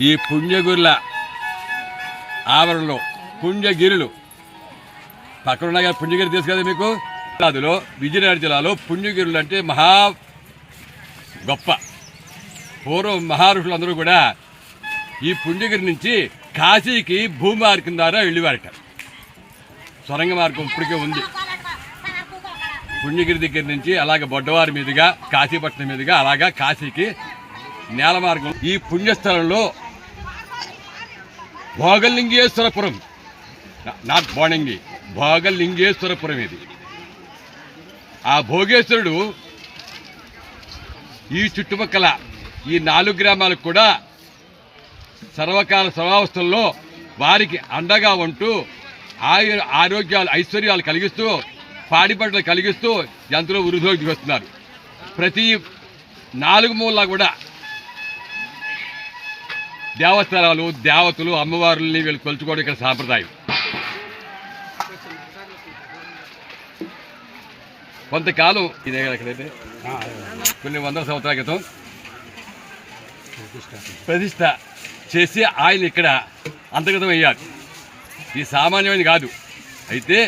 ఈ పుణ్యగురుల ఆవరణలో పుణ్యగిరులు. పక్కన ఉన్నాయి కదా పుణ్యగిరి తెలుసు కదా మీకు? అందులో విజయనగరం జిల్లాలో పుణ్యగిరులు అంటే మహా గొప్ప. పూర్వం మహారుషులందరూ కూడా ఈ పుణ్యగిరి నుంచి కాశీకి భూమి మార్గం ద్వారా వెళ్ళేవారట. సొరంగ మార్గం ఇప్పటికే ఉంది. పుణ్యగిరి దగ్గర నుంచి అలాగే బొడ్డవారి మీదుగా కాశీపట్నం మీదుగా అలాగా కాశీకి నేల మార్గం. ఈ పుణ్యస్థలంలో భోగలింగేశ్వరపురం. నాట్ బోణంగి భోగలింగేశ్వరపురం ఇది. ఆ భోగేశ్వరుడు ఈ చుట్టుపక్కల ఈ నాలుగు గ్రామాలకు కూడా సర్వకాల సమావస్థల్లో వారికి అండగా ఉంటూ ఆయు ఆరోగ్యాలు ఐశ్వర్యాలు కలిగిస్తూ పాడి పంటలు కలిగిస్తూ ఎంతో వృద్ధిలోకి దిగొస్తున్నారు ప్రతి నాలుగు మూల కూడా దేవస్థానాలు దేవతలు అమ్మవారుల్ని వీళ్ళు కొలుచుకోవడం ఇక్కడ సాంప్రదాయం. కొంతకాలం ఇదే కదా ఎక్కడైతే? కొన్ని వందల సంవత్సరాల క్రితం ప్రతిష్ట. చేసి ఆయన ఇక్కడ అంతర్గతం అయ్యారు. ఇది సామాన్యమైనది కాదు. అయితే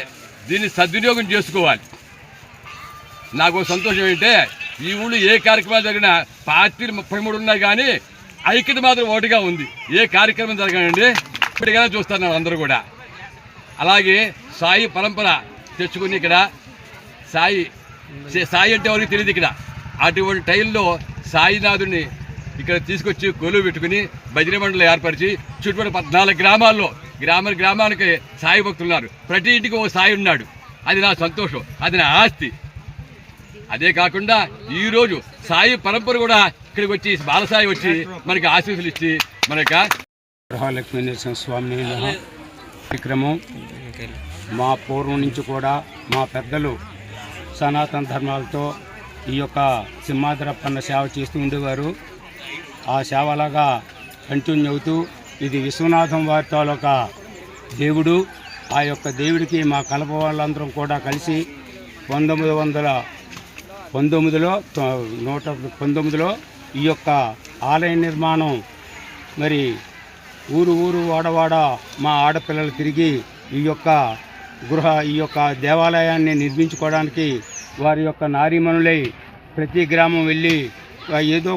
దీన్ని సద్వినియోగం చేసుకోవాలి. నాకు సంతోషం ఏంటంటే ఈ ఊళ్ళో ఏ కార్యక్రమాలు జరిగినా పార్టీలు ముప్పై మూడు ఉన్నాయి కానీ ఐక్యత మాత్రం ఒకటిగా ఉంది. ఏ కార్యక్రమం జరగనండి ఇప్పటికైనా చూస్తున్నారు అందరూ కూడా. అలాగే సాయి పరంపర తెచ్చుకుని ఇక్కడ సాయి సాయి అంటే ఎవరికి తెలియదు ఇక్కడ. అటువంటి టైంలో సాయినాథుడిని ఇక్కడ తీసుకొచ్చి కొలువు పెట్టుకుని భజన మండలి ఏర్పరిచి చుట్టుపక్కల పద్నాలుగు గ్రామాల్లో గ్రామ గ్రామానికి సాయి భక్తులు ఉన్నారు. ప్రతి ఇంటికి ఓ సాయి ఉన్నాడు. అది నా సంతోషం అది నా ఆస్తి. అదే కాకుండా ఈరోజు సాయి పరంపర కూడా ఇక్కడికి వచ్చి బాలసాయి వచ్చి మనకి ఆశీస్సులు ఇచ్చి మనక గృహలక్ష్మీ నరసింహ స్వామి విక్రమం మా పూర్వం నుంచి కూడా మా పెద్దలు సనాతన ధర్మాలతో ఈ యొక్క సింహాద్రప్పన్న సేవ చేస్తూ ఉండేవారు. ఆ సేవలాగా కంటిన్యూ అవుతూ ఇది విశ్వనాథం వారి తాలూకా దేవుడు. ఆ యొక్క దేవుడికి మా కలప వాళ్ళందరం కూడా కలిసి పంతొమ్మిది వందల పంతొమ్మిదిలో తొ- నూట పంతొమ్మిదిలో ఈ యొక్క ఆలయ నిర్మాణం మరి ఊరు ఊరు వాడవాడ మా ఆడపిల్లలు తిరిగి ఈ యొక్క గృహ ఈ యొక్క దేవాలయాన్ని నిర్మించుకోవడానికి వారి యొక్క నారీమణులై ప్రతి గ్రామం వెళ్ళి ఏదో